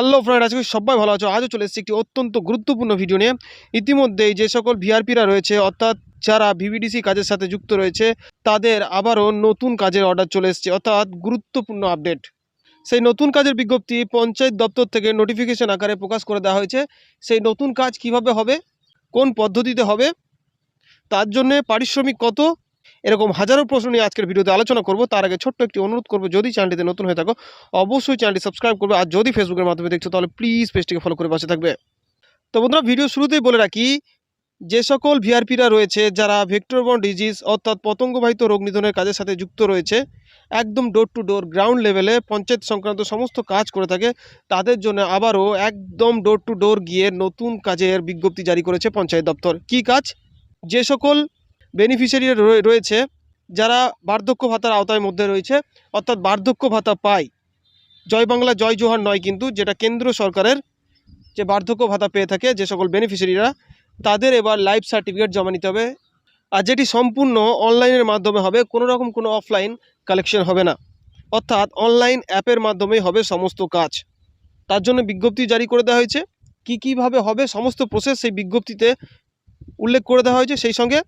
Hello friend আজকে সবাই ভালো আছো। আজও চলে এসেছি একটি অত্যন্ত গুরুত্বপূর্ণ ভিডিও নিয়ে। ইতিমধ্যেই যে সকল ভিআরপিরা রয়েছে, অর্থাৎ যারা ভিভিডিসি কাজের সাথে যুক্ত রয়েছে, তাদের আবারও নতুন কাজের অর্ডার চলে এসেছে, অর্থাৎ গুরুত্বপূর্ণ আপডেট সেই নতুন কাজের বিজ্ঞপ্তি পঞ্চায়েত দপ্তর থেকে নোটিফিকেশন আকারে প্রকাশ করে দেওয়া হয়েছে। সেই নতুন কাজ কীভাবে হবে? কোন পদ্ধতিতে হবে? তার জন্যে পারিশ্রমিক কত? এরকম হাজারো প্রশ্ন নিয়ে আজকের ভিডিওতে আলোচনা করব। তার আগে ছোট্ট একটি অনুরোধ করব, যদি চ্যানেলটিতে নতুন হয়ে থাকো, অবশ্যই চ্যানেলটি সাবস্ক্রাইব করবে। আর যদি ফেসবুকের মাধ্যমে দেখছ, তাহলে প্লিজ পেজটিকে ফলো করে পাশে থাকবে। তো বন্ধুরা, ভিডিও শুরুতেই বলে রাখি, যে সকল ভিআরপিরা রয়েছে, যারা ভেক্টরবন ডিজিজ অর্থাৎ পতঙ্গবাহিত রোগ নিধনের কাজের সাথে যুক্ত রয়েছে, একদম ডোর টু ডোর গ্রাউন্ড লেভেলে পঞ্চায়েত সংক্রান্ত সমস্ত কাজ করে থাকে, তাদের জন্য আবারও একদম ডোর টু ডোর গিয়ে নতুন কাজের বিজ্ঞপ্তি জারি করেছে পঞ্চায়েত দপ্তর। কি কাজ? যে সকল বেনিফিশিয়ারি রয়েছে, যারা বার্ধক্য ভাতার আওতায় মধ্যে রয়েছে, অর্থাৎ বার্ধক্য ভাতা পায়। জয় বাংলা, জয় জোহার নয় কিন্তু, যেটা কেন্দ্র সরকারের যে বার্ধক্য ভাতা পেয়ে থাকে, যে সকল বেনিফিশিয়ারিরা তাদের এবার লাইফ সার্টিফিকেট জমা নিতে হবে। আর যেটি সম্পূর্ণ অনলাইনের মাধ্যমে হবে, কোনো রকম কোনো অফলাইন কালেকশন হবে না। অর্থাৎ অনলাইন অ্যাপের মাধ্যমেই হবে সমস্ত কাজ। তার জন্য বিজ্ঞপ্তি জারি করে দেওয়া হয়েছে। কি কীভাবে হবে, সমস্ত প্রসেস সেই বিজ্ঞপ্তিতে উল্লেখ করে দেওয়া হয়েছে। সেই সঙ্গে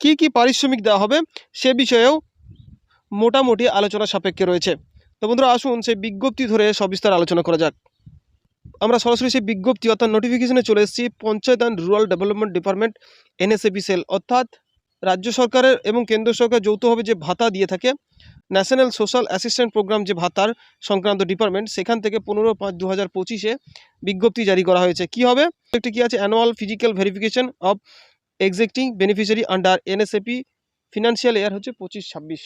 কি কি পারিশ্রমিক দেওয়া হবে সে বিষয়েও মোটামুটি আলোচনা সাপেক্ষে রয়েছে। তো বন্ধুরা, আসুন সেই বিজ্ঞপ্তি ধরে সবিস্তার আলোচনা করা যাক। আমরা সরাসরি সেই বিজ্ঞপ্তি অর্থাৎ নোটিফিকেশনে চলে এসেছি, panchayat and rural development department NSAP cell অর্থাৎ রাজ্য সরকারের এবং কেন্দ্র সরকার যৌথভাবে যে ভাতা দিয়ে থাকে ন্যাশনাল সোশ্যাল অ্যাসিস্ট্যান্ট প্রোগ্রাম যে ভাতার সংক্রান্ত ডিপার্টমেন্ট সেখান থেকে পনেরো পাঁচ দু হাজার পঁচিশে বিজ্ঞপ্তি জারি করা হয়েছে। কি হবে? একটি কি আছে? Annual physical verification of existing beneficiary under NSAP financial year হচ্ছে পঁচিশ ছাব্বিশ।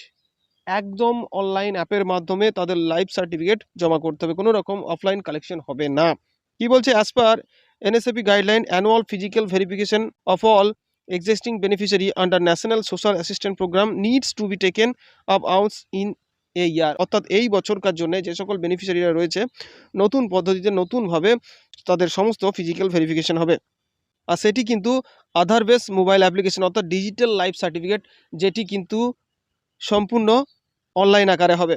একদম অনলাইন অ্যাপের মাধ্যমে তাদের লাইফ সার্টিফিকেট জমা করতে হবে, কোনো রকম অফলাইন কালেকশন হবে না। কি বলছে as per NSAP guideline annual physical verification of all existing beneficiary under national social assistant program needs to be taken up outs in a year অর্থাৎ এই বছরকার জন্য যে সকল বেনিফিশিয়ারিরা রয়েছে, নতুন পদ্ধতিতে নতুনভাবে তাদের সমস্ত ফিজিক্যাল ভেরিফিকেশন হবে। আর সেটি কিন্তু আধার বেস মোবাইল অ্যাপ্লিকেশন অর্থাৎ ডিজিটাল লাইফ সার্টিফিকেট যেটি কিন্তু সম্পূর্ণ অনলাইন আকারে হবে।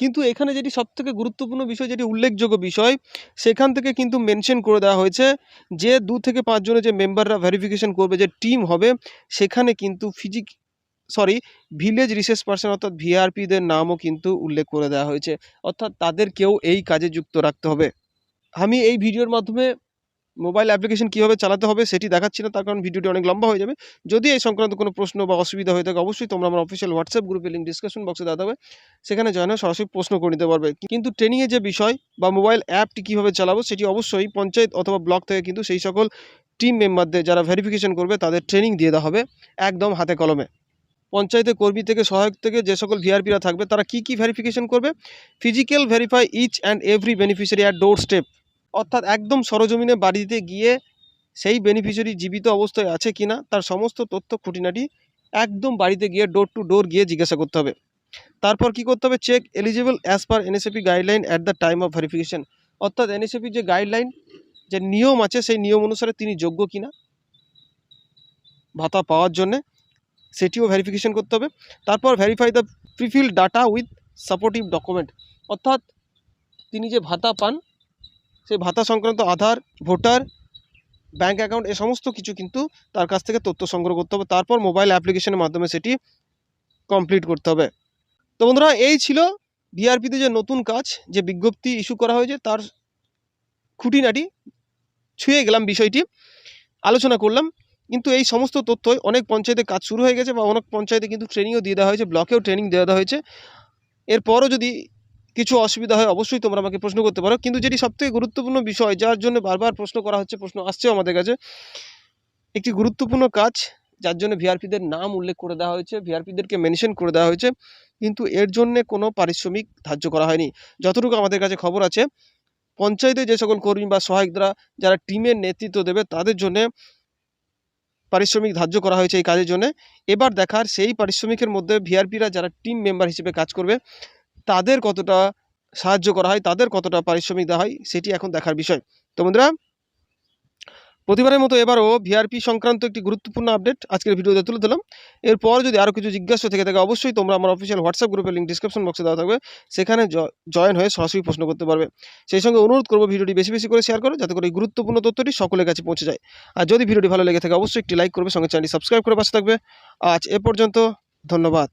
কিন্তু এখানে যেটি সবথেকে গুরুত্বপূর্ণ বিষয়, যেটি উল্লেখযোগ্য বিষয়, সেখান থেকে কিন্তু মেনশন করে দেওয়া হয়েছে যে দু থেকে পাঁচজনের যে মেম্বাররা ভেরিফিকেশন করবে, যে টিম হবে, সেখানে কিন্তু physic sorry village research person অর্থাৎ ভিআরপিদের নামও কিন্তু উল্লেখ করে দেওয়া হয়েছে। অর্থাৎ তাদেরকেও এই কাজে যুক্ত রাখতে হবে। আমি এই ভিডিওর মাধ্যমে মোবাইল অ্যাপ্লিকেশন কীভাবে চালাতে হবে সেটি দেখাচ্ছি না, তার কারণ ভিডিওটি অনেক লম্বা হয়ে যাবে। যদি এই সংক্রান্ত কোনো প্রশ্ন বা অসুবিধা হয়ে থাকে, অবশ্যই তোমরা আমার অফিসিয়াল হোয়াটসঅ্যাপ গ্রুপে লিঙ্ক ডিসকাশন বক্সে দেওয়া হবে সেখানে জয়েন সরাসরি প্রশ্ন করে নিতে পারবে। কিন্তু ট্রেনিংয়ে যে বিষয় বা মোবাইল অ্যাপটি কীভাবে চালাবো, সেটি অবশ্যই পঞ্চায়েত অথবা ব্লক থেকে কিন্তু সেই সকল টিম মেম্বারদের যারা ভেরিফিকেশন করবে, তাদের ট্রেনিং দিয়ে দেওয়া হবে একদম হাতে কলমে। পঞ্চায়েতের কর্মী থেকে, সহায়ক থেকে যে সকল ভিআরপিরা থাকবে, তারা কি কি ভেরিফিকেশন করবে? Physical verify each and every beneficiary at door step অর্থাৎ একদম সরজমিনে বাড়িতে গিয়ে সেই বেনিফিশিয়ারি জীবিত অবস্থায় আছে কিনা, তার সমস্ত তথ্য, খুঁটিনাটি একদম বাড়িতে গিয়ে ডোর টু ডোর গিয়ে জিজ্ঞাসা করতে হবে। তারপর কি করতে হবে? Check eligible as per NSAP guideline at the time of verification অর্থাৎ এনএসএপি যে গাইডলাইন যে নিয়ম আছে, সেই নিয়ম অনুসারে তিনি যোগ্য কিনা, ভাতা পাওয়ার জন্যে সেটিও ভেরিফিকেশন করতে হবে। তারপর verify the prefill data with supportive document অর্থাৎ তিনি যে ভাতা পান সেই ভাতা সংক্রান্ত আধার, ভোটার ব্যাঙ্ক অ্যাকাউন্ট এ সমস্ত কিছু কিন্তু তার কাছ থেকে তথ্য সংগ্রহ করতে হবে। তারপর মোবাইল অ্যাপ্লিকেশনের মাধ্যমে সেটি কমপ্লিট করতে হবে। তো বন্ধুরা, এই ছিল বিআরপিতে যে নতুন কাজ, যে বিজ্ঞপ্তি ইস্যু করা হয়েছে, তার খুঁটিনাটি ছুঁয়ে গেলাম বিষয়টি। আলোচনা করলাম, কিন্তু এই সমস্ত তথ্যই অনেক পঞ্চায়েতে কাজ শুরু হয়ে গেছে বা অনেক পঞ্চায়েতে কিন্তু ট্রেনিংও দিয়ে দেওয়া হয়েছে ব্লকেও ট্রেনিং দেওয়া হয়েছে। এরপরও যদি কিছু অসুবিধা হয়, অবশ্যই তোমরা আমাকে প্রশ্ন করতে পারো। কিন্তু যেটি সবথেকে গুরুত্বপূর্ণ বিষয়, যার জন্য বারবার প্রশ্ন করা হচ্ছে, প্রশ্ন আসছেও আমাদের কাছে, একটি গুরুত্বপূর্ণ কাজ, যার জন্য ভিআরপিদের নাম উল্লেখ করে দেওয়া হয়েছে, ভিআরপিদেরকে মেনশন করে দেওয়া হয়েছে, কিন্তু এর জন্য কোনো পারিশ্রমিক ধার্য করা হয়নি। যতটুকু আমাদের কাছে খবর আছে, পঞ্চায়েতে যে সকল কর্মী বা সহায়করা, যারা টিমের নেতৃত্ব দেবে, তাদের জন্য পারিশ্রমিক ধার্য করা হয়েছে এই কাজের জন্য। এবার দেখার সেই পারিশ্রমিকের মধ্যে ভিআরপিরা যারা টিম মেম্বার হিসেবে কাজ করবে, তাদের কতটা সাহায্য করা হয়, তাদের কতটা পারিশ্রমিক দেওয়া হয় সেটি এখন দেখার বিষয়। তো বন্ধুরা, প্রতিবারের মতো এবারও ভিআরপি সংক্রান্ত একটি গুরুত্বপূর্ণ আপডেট আজকের ভিডিওতে তুলে দিলাম এরপর যদি আরও কিছু জিজ্ঞাসা থেকে থাকে, অবশ্যই তোমরা আমার অফিসিয়াল হোয়াটসঅ্যাপ গ্রুপের লিঙ্ক ডিসক্রিপশন বক্সে দেওয়া থাকবে। সেখানে জয়েন হয়ে সরাসরি প্রশ্ন করতে পারবে। সেই সঙ্গে অনুরোধ করব ভিডিওটি বেশি বেশি করে শেয়ার করো, যাতে করে এই গুরুত্বপূর্ণ তথ্যটি সকলের কাছে পৌঁছে যায়। আর যদি ভিডিওটি ভালো লেগে থাকে, অবশ্যই একটি লাইক করবে, সঙ্গে চ্যানেলটি সাবস্ক্রাইব করে পাশে থাকবে। আজ এ পর্যন্ত, ধন্যবাদ।